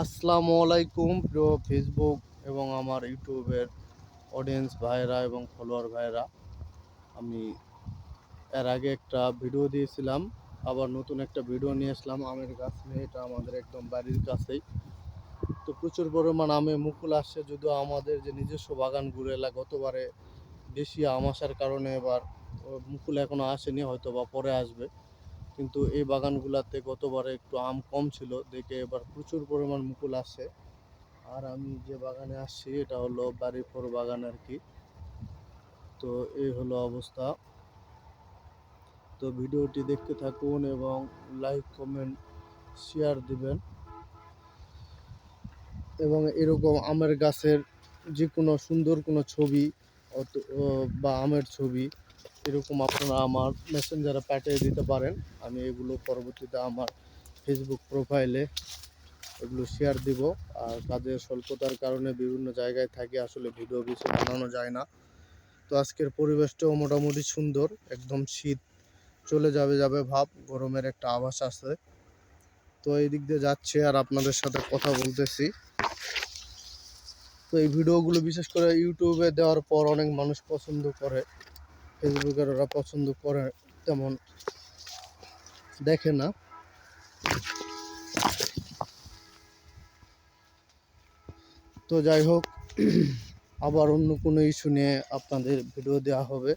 আসসালামু আলাইকুম, প্রিয় ফেসবুক এবং আমার ইউটিউবের অডিয়েন্স ভাইরা এবং ফলোয়ার ভাইরা আমি এর আগে একটা ভিডিও দিয়েছিলাম, আবার নতুন একটা ভিডিও নিয়ে আসলাম আমের গাছ নিয়ে। এটা আমাদের একদম বাড়ির কাছেই। তো প্রচুর পরিমাণ আমে মুকুল আসছে, যদিও আমাদের যে নিজস্ব বাগানগুলো এলা গতবারে বেশি আম আসার কারণে এবার মুকুল এখনও আসেনি হয়তো বা পরে আসবে। কিন্তু এই বাগানগুলাতে গতবারে একটু আম কম ছিল, দেখে এবার প্রচুর পরিমাণ মুকুল আসে আর আমি যে বাগানে আসছি, এটা হলো বাড়িপুর বাগান আর কি। তো এই হলো অবস্থা। তো ভিডিওটি দেখতে থাকুন এবং লাইক, কমেন্ট, শেয়ার দিবেন। এবং এরকম আমের গাছের যে কোনো সুন্দর কোনো ছবি বা আমের ছবি এরকম আপনারা আমার মেসেঞ্জারে পাঠিয়ে দিতে পারেন। আমি এগুলো পরবর্তীতে আমার ফেসবুক প্রোফাইলে এগুলো শেয়ার দিব। আর কাজের স্বল্পতার কারণে বিভিন্ন জায়গায় থাকি, আসলে ভিডিও বেশি বানানো যায় না। তো আজকের পরিবেশটাও মোটামুটি সুন্দর, একদম শীত চলে যাবে যাবে ভাব, গরমের একটা আভাস আছে। তো এই দিক দিয়ে যাচ্ছে আর আপনাদের সাথে কথা বলতেছি। তো এই ভিডিওগুলো বিশেষ করে ইউটিউবে দেওয়ার পর অনেক মানুষ পছন্দ করে। ফেসবুকের ওরা পছন্দ করে তেমন দেখে না। তো যাই হোক, আবার অন্য কোনো ইস্যু নিয়ে আপনাদের ভিডিও দেওয়া হবে।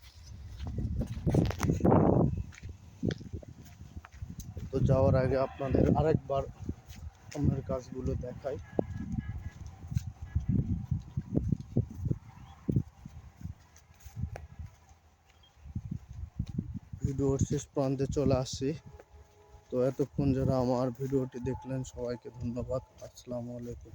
তো যাওয়ার আগে আপনাদের আরেকবার আমার কাজগুলো দেখাই। ভিডিওর শেষ প্রান্তে চলে আসছি তো এতক্ষণ যারা আমার ভিডিওটি দেখলেন, সবাইকে ধন্যবাদ। আসসালামু আলাইকুম।